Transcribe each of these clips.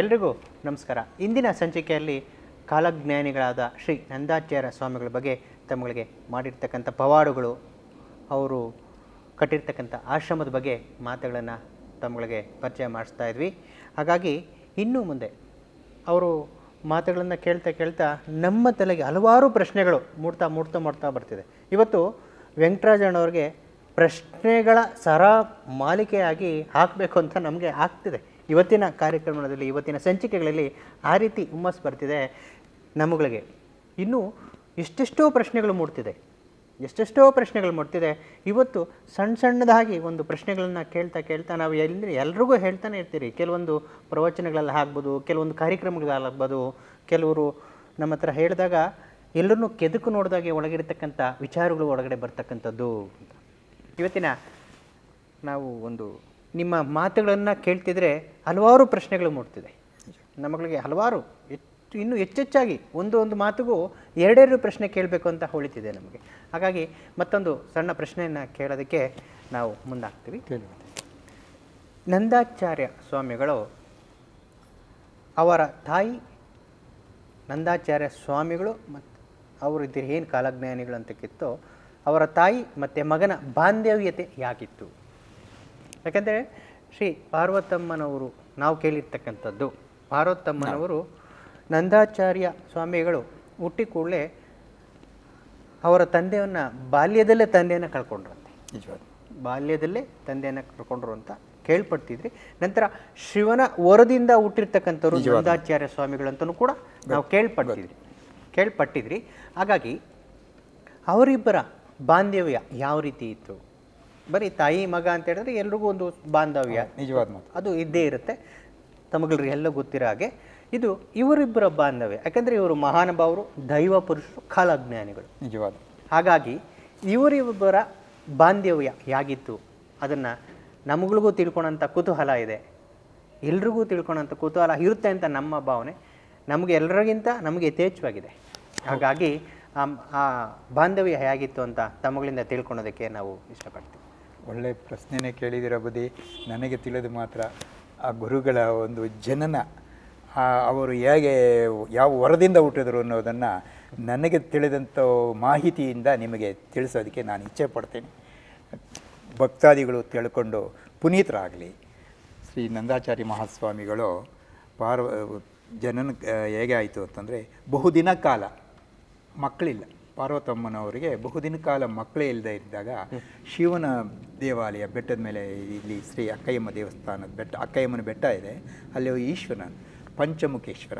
ಎಲ್ರಿಗೂ ನಮಸ್ಕಾರ. ಇಂದಿನ ಸಂಚಿಕೆಯಲ್ಲಿ ಕಾಲಜ್ಞಾನಿಗಳಾದ ಶ್ರೀ ನಂದಾಚಾರ್ಯ ಸ್ವಾಮಿಗಳ ಬಗ್ಗೆ ತಮ್ಮಗಳಿಗೆ ಮಾಡಿರ್ತಕ್ಕಂಥ ಪವಾಡುಗಳು, ಅವರು ಕಟ್ಟಿರ್ತಕ್ಕಂಥ ಆಶ್ರಮದ ಬಗ್ಗೆ ಮಾತುಗಳನ್ನು ತಮ್ಮಗಳಿಗೆ ಪರಿಚಯ ಮಾಡಿಸ್ತಾ ಇದ್ವಿ. ಹಾಗಾಗಿ ಇನ್ನೂ ಮುಂದೆ ಅವರು ಮಾತುಗಳನ್ನು ಕೇಳ್ತಾ ಕೇಳ್ತಾ ನಮ್ಮ ತಲೆಗೆ ಹಲವಾರು ಪ್ರಶ್ನೆಗಳು ಮೂಡ್ತಾ ಮೂಡ್ತಾ ಮೂಡ್ತಾ ಬರ್ತಿದೆ. ಇವತ್ತು ವೆಂಕಟರಾಜಣ್ಣವ್ರಿಗೆ ಪ್ರಶ್ನೆಗಳ ಸರ ಮಾಲಿಕೆಯಾಗಿ ಹಾಕಬೇಕು ಅಂತ ನಮಗೆ ಆಗ್ತಿದೆ. ಇವತ್ತಿನ ಕಾರ್ಯಕ್ರಮದಲ್ಲಿ, ಇವತ್ತಿನ ಸಂಚಿಕೆಗಳಲ್ಲಿ ಆ ರೀತಿ ಹುಮ್ಮಸ್ ಬರ್ತಿದೆ ನಮ್ಮಗಳಿಗೆ ಇನ್ನೂ ಎಷ್ಟೆಷ್ಟೋ ಪ್ರಶ್ನೆಗಳು ಮೂಡ್ತಿದೆ. ಎಷ್ಟೆಷ್ಟೋ ಪ್ರಶ್ನೆಗಳು ಮೂಡ್ತಿದೆ. ಇವತ್ತು ಸಣ್ಣ ಸಣ್ಣದಾಗಿ ಒಂದು ಪ್ರಶ್ನೆಗಳನ್ನು ಕೇಳ್ತಾ ಕೇಳ್ತಾ ನಾವು ಎಲ್ಲಿ, ಎಲ್ರಿಗೂ ಹೇಳ್ತಾನೆ ಇರ್ತೀರಿ. ಕೆಲವೊಂದು ಪ್ರವಚನಗಳಲ್ಲಿ ಆಗ್ಬೋದು, ಕೆಲವೊಂದು ಕಾರ್ಯಕ್ರಮಗಳಾಗ್ಬೋದು ಕೆಲವರು ನಮ್ಮ ಹತ್ರ ಹೇಳಿದಾಗ ಎಲ್ಲರನ್ನೂ ಕೆದಕು ನೋಡಿದಾಗೆ ಒಳಗಿರ್ತಕ್ಕಂಥ ವಿಚಾರಗಳು ಒಳಗಡೆ ಬರ್ತಕ್ಕಂಥದ್ದು. ಇವತ್ತಿನ ನಾವು ಒಂದು ನಿಮ್ಮ ಮಾತುಗಳನ್ನು ಕೇಳ್ತಿದ್ರೆ ಹಲವಾರು ಪ್ರಶ್ನೆಗಳು ಮೂಡ್ತಿದೆ. ನಮ್ಮಗಳಿಗೆ ಹಲವಾರು, ಹೆಚ್ಚು, ಇನ್ನೂ ಹೆಚ್ಚೆಚ್ಚಾಗಿ ಒಂದು ಒಂದು ಮಾತಿಗೂ ಎರಡೆರಡು ಪ್ರಶ್ನೆ ಕೇಳಬೇಕು ಅಂತ ಹೊಳಿತಿದೆ ನಮಗೆ. ಹಾಗಾಗಿ ಮತ್ತೊಂದು ಸಣ್ಣ ಪ್ರಶ್ನೆಯನ್ನು ಕೇಳೋದಕ್ಕೆ ನಾವು ಮುಂದಾಗ್ತೀವಿ. ನಂದಾಚಾರ್ಯ ಸ್ವಾಮಿಗಳು, ಅವರ ತಾಯಿ ನಂದಾಚಾರ್ಯ ಸ್ವಾಮಿಗಳು ಮತ್ತು ಅವರಿದ್ದರೆ ಏನು ಕಾಲಜ್ಞಾನಿಗಳು ಅಂತ ಕಿತ್ತೋ, ಅವರ ತಾಯಿ ಮತ್ತು ಮಗನ ಬಾಂಧವ್ಯತೆ ಯಾಕಿತ್ತು ಯಾಕಂದರೆ ಶ್ರೀ ಪಾರ್ವತಮ್ಮನವರು ನಾವು ಕೇಳಿರ್ತಕ್ಕಂಥದ್ದು. ಪಾರ್ವತಮ್ಮನವರು ನಂದಾಚಾರ್ಯ ಸ್ವಾಮಿಗಳು ಹುಟ್ಟಿ ಕೂಡಲೇ ಅವರ ತಂದೆಯನ್ನು ಬಾಲ್ಯದಲ್ಲೇ ತಂದೆಯನ್ನು ಕಳ್ಕೊಂಡ್ರಂತೆ. ನಿಜವಾಗಿ ಬಾಲ್ಯದಲ್ಲೇ ತಂದೆಯನ್ನು ಕಳ್ಕೊಂಡ್ರು ಅಂತ ಕೇಳ್ಪಡ್ತಿದ್ರಿ. ನಂತರ ಶಿವನ ವರದಿಂದ ಹುಟ್ಟಿರ್ತಕ್ಕಂಥವ್ರು ನಂದಾಚಾರ್ಯ ಸ್ವಾಮಿಗಳು ಅಂತಲೂ ಕೂಡ ನಾವು ಕೇಳ್ಪಡ್ತಿದ್ರಿ. ಕೇಳ್ಪಟ್ಟಿದ್ರಿ. ಹಾಗಾಗಿ ಅವರಿಬ್ಬರ ಬಾಂಧವ್ಯ ಯಾವ ರೀತಿ ಇತ್ತು? ಬರೀ ತಾಯಿ ಮಗ ಅಂತ ಹೇಳಿದ್ರೆ ಎಲ್ರಿಗೂ ಒಂದು ಬಾಂಧವ್ಯ. ನಿಜವಾದ ಮಾತು. ಅದು ಇದ್ದೇ ಇರುತ್ತೆ. ತಮಗಳಿಗೆ ಎಲ್ಲ ಗೊತ್ತಿರೋ ಹಾಗೆ. ಇದು ಇವರಿಬ್ಬರ ಬಾಂಧವ್ಯ. ಯಾಕಂದರೆ ಇವರು ಮಹಾನುಭಾವರು ದೈವ ಪುರುಷರು ಕಾಲಜ್ಞಾನಿಗಳು. ನಿಜವಾದ. ಹಾಗಾಗಿ ಇವರಿಬ್ಬರ ಬಾಂಧವ್ಯ ಯಾಗಿತ್ತು ಅದನ್ನು ನಮಗಳಿಗೂ ತಿಳ್ಕೊಳ್ಳೋಂಥ ಕುತೂಹಲ ಇದೆ. ಎಲ್ರಿಗೂ ತಿಳ್ಕೊಳ್ಳೋಂಥ ಕುತೂಹಲ ಇರುತ್ತೆ ಅಂತ ನಮ್ಮ ಭಾವನೆ. ನಮಗೆ ಎಲ್ಲರಿಗಿಂತ ನಮಗೆ ಯಥೇಚ್ಛವಾಗಿದೆ. ಹಾಗಾಗಿ ಆ- ಆ ಬಾಂಧವ್ಯ ಹೇಗಿತ್ತು ಅಂತ ತಮ್ಮಗಳಿಂದ ತಿಳ್ಕೊಳೋದಕ್ಕೆ ನಾವು ಇಷ್ಟಪಡ್ತೀವಿ. ಒಳ್ಳೆ ಪ್ರಶ್ನೆನೇ ಕೇಳಿದಿರ ಬದಿ ನನಗೆ ತಿಳಿದು ಮಾತ್ರ ಆ ಗುರುಗಳ ಒಂದು ಜನನ ಅವರು ಹೇಗೆ, ಯಾವ ವರದಿಂದ ಹುಟ್ಟಿದ್ರು ಅನ್ನೋದನ್ನು ನನಗೆ ತಿಳಿದಂಥ ಮಾಹಿತಿಯಿಂದ ನಿಮಗೆ ತಿಳಿಸೋದಕ್ಕೆ ನಾನು ಇಚ್ಛೆ ಪಡ್ತೇನೆ. ಭಕ್ತಾದಿಗಳು ತಿಳ್ಕೊಂಡು ಪುನೀತರಾಗಲಿ. ಶ್ರೀ ನಂದಾಚಾರಿ ಮಹಾಸ್ವಾಮಿಗಳು ಪಾರ್ವ, ಜನನ, ಹೇಗೆ ಆಯಿತು ಅಂತಂದರೆ ಬಹುದಿನ ಕಾಲ ಮಕ್ಕಳಿಲ್ಲ. ಪಾರ್ವತಮ್ಮನವರಿಗೆ ಬಹುದಿನ ಕಾಲ ಮಕ್ಕಳೇ ಇಲ್ಲದೆ ಇದ್ದಾಗ ಶಿವನ ದೇವಾಲಯ ಬೆಟ್ಟದ ಮೇಲೆ ಇಲ್ಲಿ ಶ್ರೀ ಅಕ್ಕಯ್ಯಮ್ಮ ದೇವಸ್ಥಾನದ ಬೆಟ್ಟ ಅಕ್ಕಯ್ಯಮ್ಮನ ಬೆಟ್ಟ ಇದೆ. ಅಲ್ಲಿ ಈಶ್ವರನ ಪಂಚಮುಖೇಶ್ವರ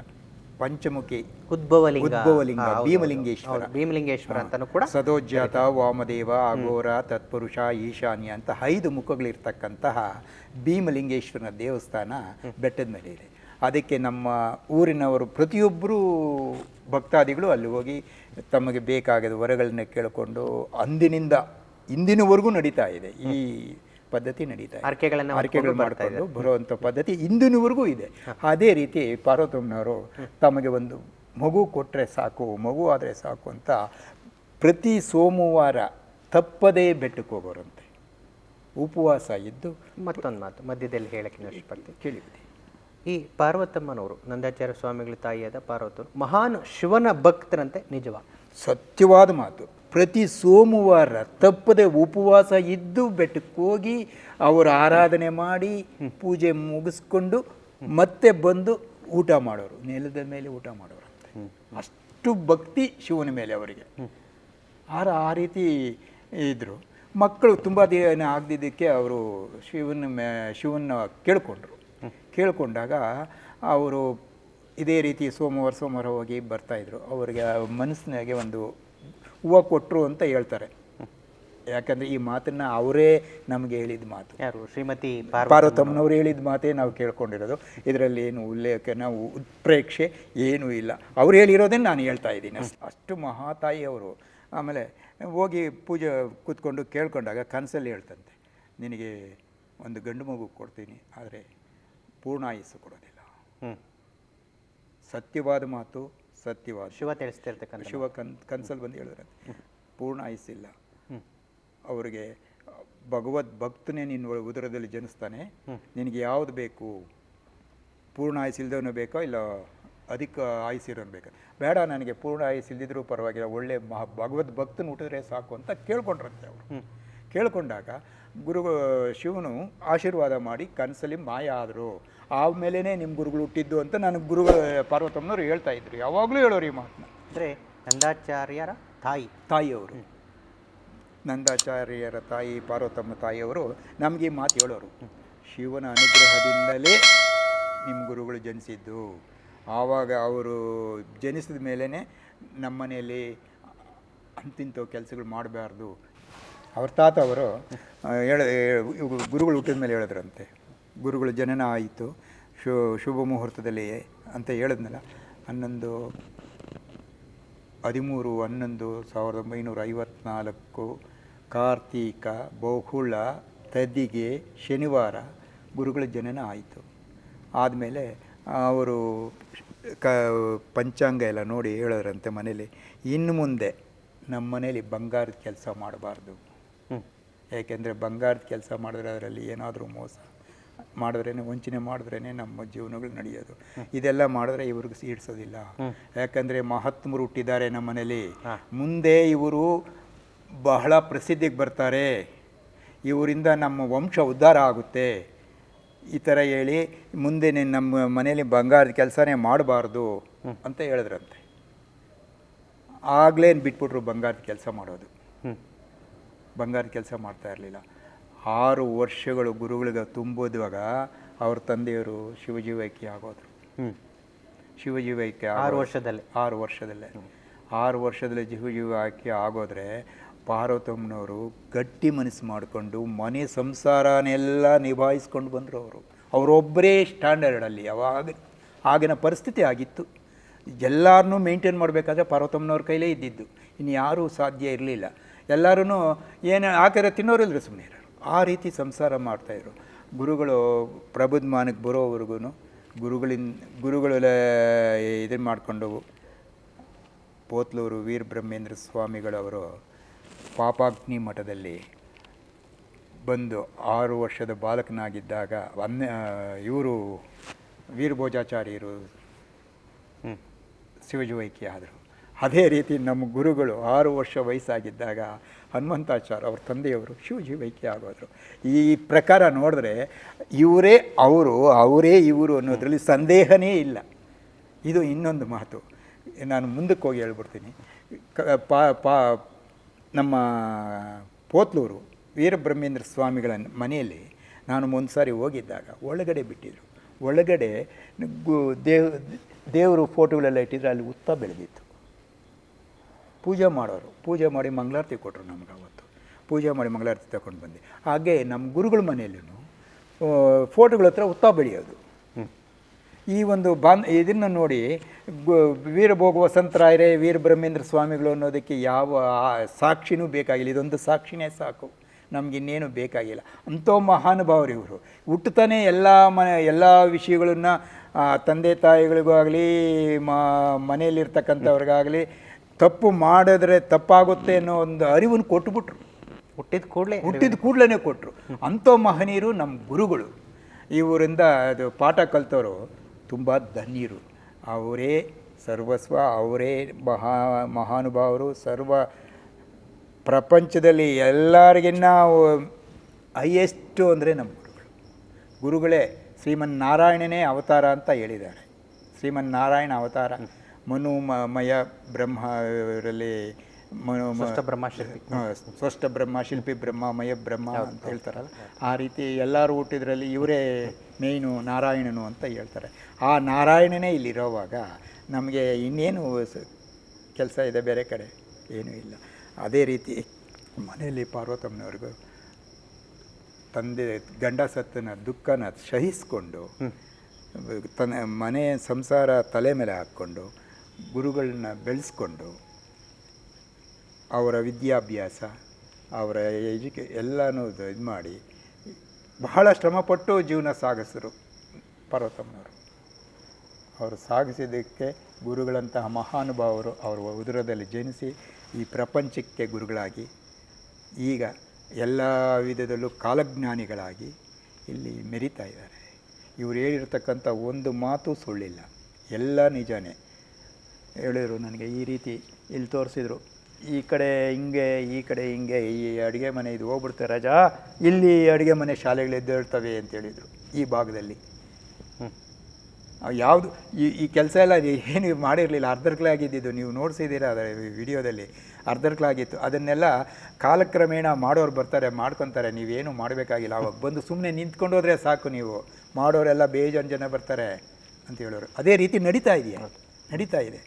ಪಂಚಮುಖಿ ಉದ್ಭವಲಿಂಗ. ಉದ್ಭವಲಿಂಗ ಭೀಮಲಿಂಗೇಶ್ವರ. ಭೀಮಲಿಂಗೇಶ್ವರ ಅಂತಲೂ ಕೂಡ ಸದೋಜ್ಜಾತ ವಾಮದೇವ ಅಘೋರ ತತ್ಪುರುಷ ಈಶಾನ್ಯ ಅಂತ ಐದು ಮುಖಗಳಿರ್ತಕ್ಕಂತಹ ಭೀಮಲಿಂಗೇಶ್ವರನ ದೇವಸ್ಥಾನ ಬೆಟ್ಟದ ಮೇಲೆ ಇದೆ. ಅದಕ್ಕೆ ನಮ್ಮ ಊರಿನವರು ಪ್ರತಿಯೊಬ್ಬರೂ ಭಕ್ತಾದಿಗಳು ಅಲ್ಲಿ ಹೋಗಿ ತಮಗೆ ಬೇಕಾಗದ ವರಗಳನ್ನ ಕೇಳಿಕೊಂಡು ಅಂದಿನಿಂದ ಇಂದಿನವರೆಗೂ ನಡೀತಾ ಇದೆ. ಈ ಪದ್ಧತಿ ನಡೀತಾ ಇದೆ. ಹೊತ್ಕೊಂಡು ಬರ್ತಾ ಮಾಡಿಕೊಂಡು ಬರುವಂಥ ಪದ್ಧತಿ ಇಂದಿನವರೆಗೂ ಇದೆ. ಅದೇ ರೀತಿ ಪಾರ್ವತಮ್ಮನವರು ತಮಗೆ ಒಂದು ಮಗು ಕೊಟ್ಟರೆ ಸಾಕು ಮಗು ಆದರೆ ಸಾಕು ಅಂತ ಪ್ರತಿ ಸೋಮವಾರ ತಪ್ಪದೇ ಬೆಟ್ಟಕ್ಕೆ ಹೋಗೋರಂತೆ. ಉಪವಾಸ ಇದ್ದು ಮತ್ತೊಂದು ಮಾತು ಮಧ್ಯದಲ್ಲಿ ಹೇಳಕ್ಕೆ ಇಷ್ಟಪಡ್ತೀನಿ. ಕೇಳಿಬಿಡಿ ಈ ಪಾರ್ವತಮ್ಮನವರು ನಂದಾಚಾರ್ಯ ಸ್ವಾಮಿಗಳ ತಾಯಿಯಾದ ಪಾರ್ವತರು ಮಹಾನ್ ಶಿವನ ಭಕ್ತರಂತೆ ನಿಜವ. ಸತ್ಯವಾದ ಮಾತು. ಪ್ರತಿ ಸೋಮವಾರ ತಪ್ಪದೆ ಉಪವಾಸ ಇದ್ದು ಬೆಟ್ಟಕ್ಕೆ ಹೋಗಿ ಅವರ ಆರಾಧನೆ ಮಾಡಿ ಪೂಜೆ ಮುಗಿಸ್ಕೊಂಡು ಮತ್ತೆ ಬಂದು ಊಟ ಮಾಡೋರು ನೆಲದ ಮೇಲೆ ಊಟ ಮಾಡೋರು. ಅಷ್ಟು ಭಕ್ತಿ ಶಿವನ ಮೇಲೆ ಅವರಿಗೆ. ಆರ ಆ ರೀತಿ ಇದ್ದರು ಮಕ್ಕಳು ತುಂಬ ದಿನ ಆಗದಿದ್ದಕ್ಕೆ ಅವರು ಶಿವನ ಮೇ ಶಿವನ ಕೇಳಿಕೊಂಡ್ರು. ಕೇಳಿಕೊಂಡಾಗ ಅವರು ಇದೇ ರೀತಿ ಸೋಮವಾರ ಸೋಮವಾರ ಹೋಗಿ ಬರ್ತಾಯಿದ್ರು ಅವರಿಗೆ ಮನಸ್ಸಿನಾಗೆ ಒಂದು ಹೂವು ಕೊಟ್ಟರು ಅಂತ ಹೇಳ್ತಾರೆ. ಯಾಕಂದರೆ ಈ ಮಾತನ್ನು ಅವರೇ ನಮಗೆ ಹೇಳಿದ ಮಾತು. ಯಾರು? ಶ್ರೀಮತಿ ಪಾರ್ವತಮ್ಮನವರು ಹೇಳಿದ ಮಾತೇ ನಾವು ಕೇಳ್ಕೊಂಡಿರೋದು. ಇದರಲ್ಲಿ ಏನು ಉಲ್ಲೇಖ ನಾವು ಉತ್ಪ್ರೇಕ್ಷೆ ಏನೂ ಇಲ್ಲ. ಅವ್ರು ಹೇಳಿರೋದೇ ನಾನು ಹೇಳ್ತಾ ಇದ್ದೀನಿ. ಅಷ್ಟ್- ಅಷ್ಟು ಮಹಾತಾಯಿ ಅವರು. ಆಮೇಲೆ ಹೋಗಿ ಪೂಜೆ ಕೂತ್ಕೊಂಡು ಕೇಳ್ಕೊಂಡಾಗ ಕನಸಲ್ಲಿ ಹೇಳ್ತಂತೆ ನಿನಗೆ ಒಂದು ಗಂಡು ಮಗು ಕೊಡ್ತೀನಿ ಆದರೆ ಪೂರ್ಣಾಯುಸ್ಸು ಕೊಡೋದಿಲ್ಲ ಹ್ಮ್. ಸತ್ಯವಾದ ಮಾತು ಸತ್ಯವಾದ ಶಿವ ತಿಳಿಸ್ತಿರ್ತಕ್ಕಂಥ ಶಿವ ಕನ್ ಕನ್ಸಲ್ಲಿ ಬಂದು ಹೇಳಿದ್ರಂತೆ. ಪೂರ್ಣ ಆಯಸ್ಸಿಲ್ಲ ಅವರಿಗೆ ಭಗವದ್ ಭಕ್ತನೇ ನಿನ್ನ ಉದರದಲ್ಲಿ ಜನಿಸ್ತಾನೆ. ನಿನಗೆ ಯಾವುದು ಬೇಕು? ಪೂರ್ಣ ಆಯಸ್ಸಿಲ್ದವನು ಬೇಕೋ? ಇಲ್ಲ ಅಧಿಕ ಆಯಸ್ಸಿರೋನು ಬೇಕು? ಬೇಡ ನನಗೆ ಪೂರ್ಣ ಆಯಸ್ಸಿಲ್ದಿದ್ರೂ ಪರವಾಗಿಲ್ಲ. ಒಳ್ಳೆ ಮಹಾ ಭಗವದ್ ಭಕ್ತನ ಹುಟ್ಟಿದ್ರೆ ಸಾಕು ಅಂತ ಕೇಳ್ಕೊಂಡ್ರಂತೆ ಅವರು. ಕೇಳ್ಕೊಂಡಾಗ ಗುರು ಶಿವನು ಆಶೀರ್ವಾದ ಮಾಡಿ ಕನಸಲ್ಲಿ ಮಾಯ ಆದರು. ಆಮೇಲೆ ನಿಮ್ಮ ಗುರುಗಳು ಹುಟ್ಟಿದ್ದು ಅಂತ ನನಗೆ ಗುರು ಪಾರ್ವತಮ್ಮನವ್ರು ಹೇಳ್ತಾ ಇದ್ರು. ಯಾವಾಗಲೂ ಹೇಳೋರು ಈ ಮಾತನ್ನ. ಅಂದರೆ ನಂದಾಚಾರ್ಯರ ತಾಯಿ. ತಾಯಿಯವರು. ನಂದಾಚಾರ್ಯರ ತಾಯಿ ಪಾರ್ವತಮ್ಮ ತಾಯಿಯವರು ನಮಗೆ ಈ ಮಾತು ಹೇಳೋರು. ಶಿವನ ಅನುಗ್ರಹದಿಂದಲೇ ನಿಮ್ಮ ಗುರುಗಳು ಜನಿಸಿದ್ದು. ಆವಾಗ ಅವರು ಜನಿಸಿದ ಮೇಲೇ ನಮ್ಮ ಮನೆಯಲ್ಲಿ ಕೆಲಸಗಳು ಮಾಡಬಾರ್ದು. ಅವ್ರ ತಾತ ಅವರು ಹೇಳ ಗುರುಗಳು ಹುಟ್ಟಿದ ಮೇಲೆ ಹೇಳಿದ್ರಂತೆ. ಗುರುಗಳು ಜನನ ಆಯಿತು. ಶು ಶುಭ ಮುಹೂರ್ತದಲ್ಲಿ ಅಂತ ಹೇಳಿದ್ನಲ್ಲ ಹನ್ನೊಂದು ಹದಿಮೂರು ಹನ್ನೊಂದು ಸಾವಿರದ ಒಂಬೈನೂರ ಐವತ್ನಾಲ್ಕು ಕಾರ್ತೀಕ ಬಹುಳ ತದಿಗೆ ಶನಿವಾರ ಗುರುಗಳ ಜನನ ಆಯಿತು. ಆದಮೇಲೆ ಅವರು ಕ ಪಂಚಾಂಗ ಎಲ್ಲ ನೋಡಿ ಹೇಳೋರಂತೆ ಮನೇಲಿ ಇನ್ನು ಮುಂದೆ ನಮ್ಮ ಮನೇಲಿ ಬಂಗಾರದ ಕೆಲಸ ಮಾಡಬಾರ್ದು. ಹ್ಞೂ ಯಾಕೆಂದರೆ ಬಂಗಾರದ ಕೆಲಸ ಮಾಡಿದ್ರೆ ಅದರಲ್ಲಿ ಏನಾದರೂ ಮೋಸ. ಮಾಡಿದ್ರೇ ವಂಚನೆ ಮಾಡಿದ್ರೇ ನಮ್ಮ ಜೀವನಗಳು ನಡೆಯೋದು. ಇದೆಲ್ಲ ಮಾಡಿದ್ರೆ ಇವ್ರಿಗೆ ಸೀಡ್ಸೋದಿಲ್ಲ ಯಾಕಂದರೆ ಮಹಾತ್ಮರು ಹುಟ್ಟಿದ್ದಾರೆ ನಮ್ಮ ಮನೇಲಿ. ಮುಂದೆ ಇವರು ಬಹಳ ಪ್ರಸಿದ್ಧಿಗೆ ಬರ್ತಾರೆ. ಇವರಿಂದ ನಮ್ಮ ವಂಶ ಉದ್ಧಾರ ಆಗುತ್ತೆ. ಈ ಥರ ಹೇಳಿ ಮುಂದೆ ನೀನು ನಮ್ಮ ಮನೇಲಿ ಬಂಗಾರದ ಕೆಲಸನೇ ಮಾಡಬಾರ್ದು ಅಂತ ಹೇಳಿದ್ರಂತೆ. ಆಗಲೇನು ಬಿಟ್ಬಿಟ್ರು ಬಂಗಾರದ ಕೆಲಸ ಮಾಡೋದು. ಬಂಗಾರದ ಕೆಲಸ ಮಾಡ್ತಾ ಇರಲಿಲ್ಲ. ಆರು ವರ್ಷಗಳು ಗುರುಗಳಿಗೆ ತುಂಬೋದುವಾಗ ಅವ್ರ ತಂದೆಯವರು ಶಿವಜೀವೈಕ್ಯ ಆಗೋದ್ರು. ಹ್ಞೂ ಶಿವಜೀವೈಕ್ಯ ಆರು ವರ್ಷದಲ್ಲಿ. ಆರು ವರ್ಷದಲ್ಲೇ. ಆರು ವರ್ಷದಲ್ಲಿ ಶಿವಜೀವೈಕ್ಯ ಆಗೋದ್ರೆ ಪಾರ್ವತಮ್ಮನವರು ಗಟ್ಟಿ ಮನಸ್ಸು ಮಾಡಿಕೊಂಡು ಮನೆ ಸಂಸಾರನೆಲ್ಲ ನಿಭಾಯಿಸ್ಕೊಂಡು ಬಂದರು ಅವರು. ಅವರೊಬ್ಬರೇ ಸ್ಟ್ಯಾಂಡರ್ಡಲ್ಲಿ ಯಾವಾಗ ಆಗಿನ ಪರಿಸ್ಥಿತಿ ಆಗಿತ್ತು. ಎಲ್ಲರನ್ನೂ ಮೇಂಟೈನ್ ಮಾಡಬೇಕಾದ್ರೆ ಪಾರ್ವತಮ್ಮನವ್ರ ಕೈಲೇ ಇದ್ದಿದ್ದು. ಇನ್ನು ಯಾರೂ ಸಾಧ್ಯ ಇರಲಿಲ್ಲ. ಎಲ್ಲರೂ ಏನು ತಿನ್ನೋರು ತಿನ್ನೋರಿಲ್ಲರು ಸುಮ್ಮನೆ ಇರೋರು. ಆ ರೀತಿ ಸಂಸಾರ ಮಾಡ್ತಾಯಿದ್ರು. ಗುರುಗಳು ಪ್ರಬುದ್ಮಾನಕ್ಕೆ ಬರೋವರೆಗೂ ಗುರುಗಳಿಂದ ಗುರುಗಳೆಲ್ಲ ಇದನ್ನು ಮಾಡಿಕೊಂಡು ಪೋತ್ಲೂರು ವೀರಬ್ರಹ್ಮೇಂದ್ರ ಸ್ವಾಮಿಗಳವರು ಪಾಪಾಗ್ನಿ ಮಠದಲ್ಲಿ ಬಂದು ಆರು ವರ್ಷದ ಬಾಲಕನಾಗಿದ್ದಾಗ ಅನ್ನ ಇವರು ವೀರಭೋಜಾಚಾರ್ಯರು ಹ್ಞೂ ಶಿವಜುವೈಕ್ಯ ಆದರು ಅದೇ ರೀತಿ ನಮ್ಮ ಗುರುಗಳು ಆರು ವರ್ಷ ವಯಸ್ಸಾಗಿದ್ದಾಗ ಹನುಮಂತಾಚಾರ್ಯ ಅವ್ರ ತಂದೆಯವರು ಶಿವಜೀವೈಕ್ಯ ಆಗೋದ್ರು. ಈ ಪ್ರಕಾರ ನೋಡಿದ್ರೆ ಇವರೇ ಅವರು, ಅವರೇ ಇವರು ಅನ್ನೋದರಲ್ಲಿ ಸಂದೇಹನೇ ಇಲ್ಲ. ಇದು ಇನ್ನೊಂದು ಮಾತು. ನಾನು ಮುಂದಕ್ಕೆ ಹೋಗಿ ಹೇಳ್ಬಿಡ್ತೀನಿ. ಪಾ ಪಾ, ನಮ್ಮ ಪೋತ್ಲೂರು ವೀರಬ್ರಹ್ಮೇಂದ್ರ ಸ್ವಾಮಿಗಳ ಮನೆಯಲ್ಲಿ ನಾನು ಒಂದು ಸಾರಿ ಹೋಗಿದ್ದಾಗ ಒಳಗಡೆ ಬಿಟ್ಟಿದ್ರು. ಒಳಗಡೆ ಗು, ದೇವ್, ದೇವರು ಫೋಟೋಗಳೆಲ್ಲ ಇಟ್ಟಿದ್ರೆ ಅಲ್ಲಿ ಉತ್ತ ಬೆಳೆದಿತ್ತು. ಪೂಜೆ ಮಾಡೋರು. ಪೂಜೆ ಮಾಡಿ ಮಂಗಳಾರತಿ ಕೊಟ್ಟರು ನಮ್ಗೆ ಅವತ್ತು. ಪೂಜೆ ಮಾಡಿ ಮಂಗಳಾರತಿ ತಗೊಂಡು ಬಂದು ಹಾಗೆ ನಮ್ಮ ಗುರುಗಳ ಮನೆಯಲ್ಲೂ ಫೋಟೋಗಳ ಹತ್ರ ಉತ್ತ ಬೆಳೆಯೋದು. ಹ್ಞೂ ಈ ಒಂದು ಬಾನ್ ಇದನ್ನು ನೋಡಿ ವೀರಭೋಗ ವಸಂತರಾಯರೇ ವೀರಬ್ರಹ್ಮೇಂದ್ರ ಸ್ವಾಮಿಗಳು ಅನ್ನೋದಕ್ಕೆ ಯಾವ ಸಾಕ್ಷಿನೂ ಬೇಕಾಗಿಲ್ಲ. ಇದೊಂದು ಸಾಕ್ಷಿನೇ ಸಾಕು. ನಮಗಿನ್ನೇನು ಬೇಕಾಗಿಲ್ಲ. ಅಂಥ ಮಹಾನುಭಾವರು ಇವರು. ಹುಟ್ಟುತ್ತಾನೆ ಎಲ್ಲ ಮನೆ ಎಲ್ಲ ವಿಷಯಗಳನ್ನು ತಂದೆ ತಾಯಿಗಳಿಗೂ ಆಗಲಿ ಮ ಮನೆಯಲ್ಲಿರ್ತಕ್ಕಂಥವ್ರಿಗಾಗಲಿ ತಪ್ಪು ಮಾಡಿದ್ರೆ ತಪ್ಪಾಗುತ್ತೆ ಅನ್ನೋ ಒಂದು ಅರಿವನ್ನು ಕೊಟ್ಟುಬಿಟ್ರು. ಹುಟ್ಟಿದ ಕೂಡಲೇ ಹುಟ್ಟಿದ ಕೂಡಲೇ ಕೊಟ್ಟರು. ಅಂಥ ಮಹನೀಯರು ನಮ್ಮ ಗುರುಗಳು. ಇವರಿಂದ ಅದು ಪಾಠ ಕಲ್ತವರು ತುಂಬ ಧನ್ಯರು. ಅವರೇ ಸರ್ವಸ್ವ ಅವರೇ ಮಹಾ ಮಹಾನುಭಾವರು ಸರ್ವ ಪ್ರಪಂಚದಲ್ಲಿ ಎಲ್ಲರಿಗಿನ್ನ ಹೈಯೆಸ್ಟು ಅಂದರೆ ನಮ್ಮ ಗುರುಗಳು. ಗುರುಗಳೇ ಶ್ರೀಮನ್ನಾರಾಯಣನೇ ಅವತಾರ ಅಂತ ಹೇಳಿದ್ದಾರೆ. ಶ್ರೀಮನ್ನಾರಾಯಣ ಅವತಾರ. ಮನು ಮ- ಮಯ ಬ್ರಹ್ಮ ಇವರಲ್ಲಿ ಮನು ಬ್ರಹ್ಮಶಿಲ್ಪಿ. ಸ್ವಷ್ಟ ಬ್ರಹ್ಮ ಶಿಲ್ಪಿ ಬ್ರಹ್ಮ ಮಯ ಬ್ರಹ್ಮ ಅಂತ ಹೇಳ್ತಾರಲ್ಲ. ಆ ರೀತಿ ಎಲ್ಲರೂ ಹುಟ್ಟಿದ್ರಲ್ಲಿ ಇವರೇ ಮೇಯ್ನು ನಾರಾಯಣನು ಅಂತ ಹೇಳ್ತಾರೆ. ಆ ನಾರಾಯಣನೇ ಇಲ್ಲಿರೋವಾಗ ನಮಗೆ ಇನ್ನೇನು ಕೆಲಸ ಇದೆ ಬೇರೆ ಕಡೆ? ಏನೂ ಇಲ್ಲ. ಅದೇ ರೀತಿ ಮನೆಯಲ್ಲಿ ಪಾರ್ವತಮ್ಮನವ್ರಿಗೂ ತಂದೆ ಗಂಡ ಸತ್ತನ ದುಃಖನ ಸಹಿಸಿಕೊಂಡು ತನ್ನ ಮನೆ ಸಂಸಾರ ತಲೆ ಮೇಲೆ ಹಾಕ್ಕೊಂಡು ಗುರುಗಳನ್ನ ಬೆಳೆಸ್ಕೊಂಡು ಅವರ ವಿದ್ಯಾಭ್ಯಾಸ, ಅವರ ಎಜುಕೆ, ಎಲ್ಲನೂ ಇದು ಮಾಡಿ ಬಹಳ ಶ್ರಮಪಟ್ಟು ಜೀವನ ಸಾಗಿಸಿದರು ಪಾರ್ವತಮ್ಮನವರು. ಅವರು ಸಾಗಿಸಿದ್ದಕ್ಕೆ ಗುರುಗಳಂತಹ ಮಹಾನುಭಾವರು ಅವರ ಉದರದಲ್ಲಿ ಜನಿಸಿ ಈ ಪ್ರಪಂಚಕ್ಕೆ ಗುರುಗಳಾಗಿ, ಈಗ ಎಲ್ಲ ವಿಧದಲ್ಲೂ ಕಾಲಜ್ಞಾನಿಗಳಾಗಿ ಇಲ್ಲಿ ಮೆರಿತಾ ಇದ್ದಾರೆ. ಇವರು ಹೇಳಿರ್ತಕ್ಕಂಥ ಒಂದು ಮಾತು ಸುಳ್ಳಿಲ್ಲ. ಎಲ್ಲ ನಿಜಾನೇ. ಹೇಳಿದರು ನನಗೆ ಈ ರೀತಿ ಇಲ್ಲಿ ತೋರಿಸಿದ್ರು. ಈ ಕಡೆ ಹಿಂಗೆ ಈ ಕಡೆ ಹಿಂಗೆ ಈ ಅಡುಗೆ ಮನೆ ಇದು ಹೋಗ್ಬಿಡ್ತಾರೆ ರಜಾ ಇಲ್ಲಿ ಅಡುಗೆ ಮನೆ ಶಾಲೆಗಳು ಎದ್ದೇಳ್ತವೆ ಅಂತ ಹೇಳಿದರು ಈ ಭಾಗದಲ್ಲಿ. ಹ್ಞೂ ಯಾವುದು ಈ ಈ ಕೆಲಸ ಎಲ್ಲ ಏನು ಮಾಡಿರಲಿಲ್ಲ ಅರ್ಧರ್ಕಲಾಗಿದ್ದು ನೀವು ನೋಡಿಸಿದ್ದೀರಾ ಅದರ ವಿಡಿಯೋದಲ್ಲಿ ಅರ್ಧರ್ಕಲಾಗಿತ್ತು. ಅದನ್ನೆಲ್ಲ ಕಾಲಕ್ರಮೇಣ ಮಾಡೋರು ಬರ್ತಾರೆ ಮಾಡ್ಕೊತಾರೆ. ನೀವೇನು ಮಾಡಬೇಕಾಗಿಲ್ಲ. ಅವಾಗ ಬಂದು ಸುಮ್ಮನೆ ನಿಂತ್ಕೊಂಡೋದ್ರೆ ಸಾಕು ನೀವು. ಮಾಡೋರೆಲ್ಲ ಬೇಜಾನ್ ಜನ ಬರ್ತಾರೆ ಅಂತ ಹೇಳೋರು. ಅದೇ ರೀತಿ ನಡೀತಾ ಇದೆಯಾ? ನಡೀತಾ ಇದೆ.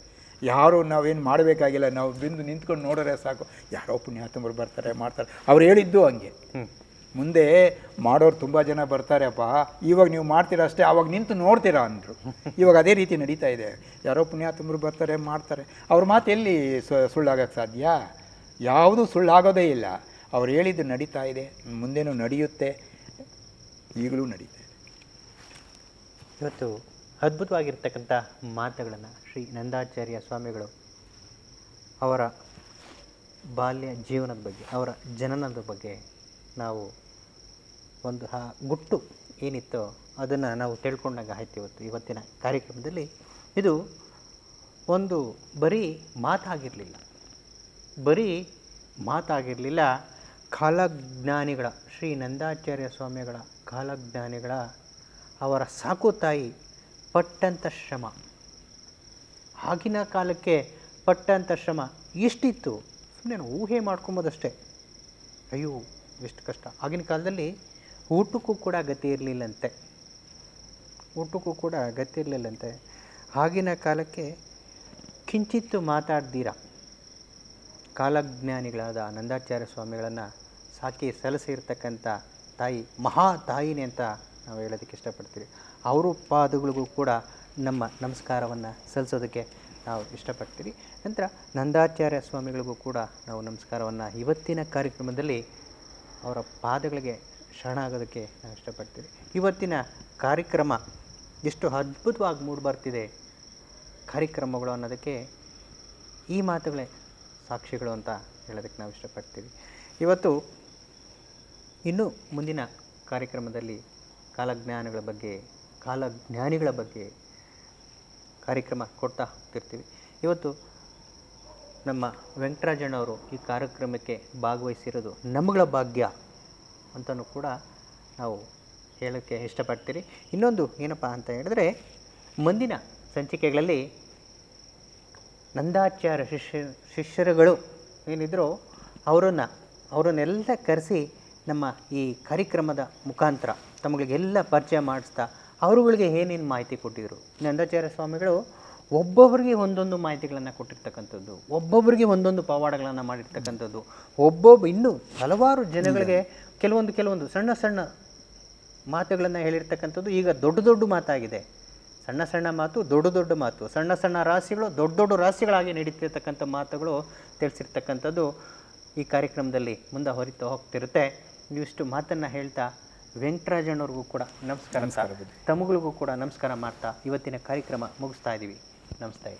ಯಾರು ನಾವೇನು ಮಾಡಬೇಕಾಗಿಲ್ಲ. ನಾವು ಬಿಂದು ನಿಂತ್ಕೊಂಡು ನೋಡೋರೆ ಸಾಕು. ಯಾರೋ ಪುಣ್ಯಾತ್ಮರು ಬರ್ತಾರೆ ಮಾಡ್ತಾರೆ. ಅವ್ರು ಹೇಳಿದ್ದು ಹಂಗೆ. ಮುಂದೆ ಮಾಡೋರು ತುಂಬ ಜನ ಬರ್ತಾರಪ್ಪ ಇವಾಗ ನೀವು ಮಾಡ್ತೀರ ಅಷ್ಟೇ ಅವಾಗ ನಿಂತು ನೋಡ್ತೀರಾ ಅಂದರು. ಇವಾಗ ಅದೇ ರೀತಿ ನಡೀತಾ ಇದೆ. ಯಾರೋ ಪುಣ್ಯಾತ್ಮರು ಬರ್ತಾರೆ ಮಾಡ್ತಾರೆ. ಅವ್ರ ಮಾತು ಎಲ್ಲಿ ಸುಳ್ಳಾಗೋಕ್ಕೆ ಸುಳ್ಳಾಗಕ್ಕೆ ಸಾಧ್ಯ? ಯಾವುದೂ ಸುಳ್ಳಾಗೋದೇ ಇಲ್ಲ. ಅವ್ರು ಹೇಳಿದ್ದು ನಡೀತಾ ಇದೆ ಮುಂದೇನೂ ನಡೆಯುತ್ತೆ ಈಗಲೂ ನಡೀತಾ ಇದೆ. ಇವತ್ತು ಅದ್ಭುತವಾಗಿರ್ತಕ್ಕಂಥ ಮಾತುಗಳನ್ನು ಶ್ರೀ ನಂದಾಚಾರ್ಯ ಸ್ವಾಮಿಗಳು ಅವರ ಬಾಲ್ಯ ಜೀವನದ ಬಗ್ಗೆ, ಅವರ ಜನನದ ಬಗ್ಗೆ ನಾವು ಒಂದು ಆ ಗುಟ್ಟು ಏನಿತ್ತೋ ಅದನ್ನು ನಾವು ತಿಳ್ಕೊಂಡಾಗ ಆಯ್ತು ಇವತ್ತು, ಇವತ್ತಿನ ಕಾರ್ಯಕ್ರಮದಲ್ಲಿ. ಇದು ಒಂದು ಬರೀ ಮಾತಾಗಿರಲಿಲ್ಲ. ಬರೀ ಮಾತಾಗಿರಲಿಲ್ಲ. ಕಾಲಜ್ಞಾನಿಗಳ, ಶ್ರೀ ನಂದಾಚಾರ್ಯ ಸ್ವಾಮಿಗಳ ಕಾಲಜ್ಞಾನಿಗಳ ಅವರ ಸಾಕು ತಾಯಿ ಪಟ್ಟಂಥ ಶ್ರಮ. ಆಗಿನ ಕಾಲಕ್ಕೆ ಪಟ್ಟಂಥ ಶ್ರಮ ಎಷ್ಟಿತ್ತು? ಸುಮ್ಮನೆ ಊಹೆ ಮಾಡ್ಕೊಂಬೋದಷ್ಟೇ. ಅಯ್ಯೋ, ಎಷ್ಟು ಕಷ್ಟ. ಆಗಿನ ಕಾಲದಲ್ಲಿ ಊಟಕ್ಕೂ ಕೂಡ ಗತಿ ಇರಲಿಲ್ಲಂತೆ. ಊಟಕ್ಕೂ ಕೂಡ ಗತಿ ಇರಲಿಲ್ಲಂತೆ. ಆಗಿನ ಕಾಲಕ್ಕೆ ಕಿಂಚಿತ್ತು ಮಾತಾಡ್ದಿರ. ಕಾಲಜ್ಞಾನಿಗಳಾದ ನಂದಾಚಾರ್ಯ ಸ್ವಾಮಿಗಳನ್ನು ಸಾಕಿ ಸಲಸಿರ್ತಕ್ಕಂಥ ತಾಯಿ, ಮಹಾ ತಾಯಿನೇ ಅಂತ ನಾವು ಹೇಳೋದಕ್ಕೆ ಇಷ್ಟಪಡ್ತೀವಿ. ಅವರು ಪಾದಗಳಿಗೂ ಕೂಡ ನಮ್ಮ ನಮಸ್ಕಾರವನ್ನು ಸಲ್ಲಿಸೋದಕ್ಕೆ ನಾವು ಇಷ್ಟಪಡ್ತೀವಿ. ನಂತರ ನಂದಾಚಾರ್ಯ ಸ್ವಾಮಿಗಳಿಗೂ ಕೂಡ ನಾವು ನಮಸ್ಕಾರವನ್ನು ಇವತ್ತಿನ ಕಾರ್ಯಕ್ರಮದಲ್ಲಿ ಅವರ ಪಾದಗಳಿಗೆ ಶರಣಾಗೋದಕ್ಕೆ ನಾವು ಇಷ್ಟಪಡ್ತೀವಿ. ಇವತ್ತಿನ ಕಾರ್ಯಕ್ರಮ ಎಷ್ಟು ಅದ್ಭುತವಾಗಿ ಮೂಡಿಬರ್ತಿದೆ ಕಾರ್ಯಕ್ರಮಗಳು ಅನ್ನೋದಕ್ಕೆ ಈ ಮಾತುಗಳೇ ಸಾಕ್ಷಿಗಳು ಅಂತ ಹೇಳೋದಕ್ಕೆ ನಾವು ಇಷ್ಟಪಡ್ತೀವಿ. ಇವತ್ತು ಇನ್ನೂ ಮುಂದಿನ ಕಾರ್ಯಕ್ರಮದಲ್ಲಿ ಕಾಲಜ್ಞಾನಗಳ ಬಗ್ಗೆ, ಕಾಲಜ್ಞಾನಿಗಳ ಬಗ್ಗೆ ಕಾರ್ಯಕ್ರಮ ಕೊಡ್ತಾ ಹೋಗ್ತಿರ್ತೀವಿ. ಇವತ್ತು ನಮ್ಮ ವೆಂಕಟರಾಜಣ್ಣವರು ಈ ಕಾರ್ಯಕ್ರಮಕ್ಕೆ ಭಾಗವಹಿಸಿರೋದು ನಮ್ಮಗಳ ಭಾಗ್ಯ ಅಂತಲೂ ಕೂಡ ನಾವು ಹೇಳೋಕ್ಕೆ ಇಷ್ಟಪಡ್ತೀರಿ. ಇನ್ನೊಂದು ಏನಪ್ಪ ಅಂತ ಹೇಳಿದ್ರೆ, ಮುಂದಿನ ಸಂಚಿಕೆಗಳಲ್ಲಿ ನಂದಾಚಾರ್ಯ ಶಿಷ್ಯ, ಶಿಷ್ಯರುಗಳು ಏನಿದ್ರು ಅವರನ್ನು, ಅವರನ್ನೆಲ್ಲ ಕರೆಸಿ ನಮ್ಮ ಈ ಕಾರ್ಯಕ್ರಮದ ಮುಖಾಂತರ ತಮಗಳಿಗೆಲ್ಲ ಪರಿಚಯ ಮಾಡಿಸ್ತಾ ಅವರುಗಳಿಗೆ ಏನೇನು ಮಾಹಿತಿ ಕೊಟ್ಟಿದ್ರು? ನಂದಾಚಾರ್ಯ ಸ್ವಾಮಿಗಳು ಒಬ್ಬೊಬ್ಬರಿಗೆ ಒಂದೊಂದು ಮಾಹಿತಿಗಳನ್ನು ಕೊಟ್ಟಿರ್ತಕ್ಕಂಥದ್ದು ಒಬ್ಬೊಬ್ಬರಿಗೆ ಒಂದೊಂದು ಪವಾಡಗಳನ್ನು ಮಾಡಿರ್ತಕ್ಕಂಥದ್ದು ಒಬ್ಬೊಬ್ಬ ಇನ್ನೂ ಹಲವಾರು ಜನಗಳಿಗೆ ಕೆಲವೊಂದು ಕೆಲವೊಂದು ಸಣ್ಣ ಸಣ್ಣ ಮಾತುಗಳನ್ನು ಹೇಳಿರ್ತಕ್ಕಂಥದ್ದು ಈಗ ದೊಡ್ಡ ದೊಡ್ಡ ಮಾತಾಗಿದೆ. ಸಣ್ಣ ಸಣ್ಣ ಮಾತು, ದೊಡ್ಡ ದೊಡ್ಡ ಮಾತು, ಸಣ್ಣ ಸಣ್ಣ ರಾಶಿಗಳು, ದೊಡ್ಡ ದೊಡ್ಡ ರಾಶಿಗಳಾಗಿ ನಡೀತಿರ್ತಕ್ಕಂಥ ಮಾತುಗಳು ತಿಳಿಸಿರ್ತಕ್ಕಂಥದ್ದು ಈ ಕಾರ್ಯಕ್ರಮದಲ್ಲಿ ಮುಂದೆ ಹೊರಿತು ಹೋಗ್ತಿರುತ್ತೆ. ನೀವಿಷ್ಟು ಮಾತನ್ನು ಹೇಳ್ತಾ ವೆಂಕಟರಾಜಣ್ಣವ್ರಿಗೂ ಕೂಡ ನಮಸ್ಕಾರ ತಮಗಳಿಗೂ ಕೂಡ ನಮಸ್ಕಾರ ಮಾಡ್ತಾ ಇವತ್ತಿನ ಕಾರ್ಯಕ್ರಮ ಮುಗಿಸ್ತಾ ಇದ್ದೀವಿ ನಮಸ್ತೆ.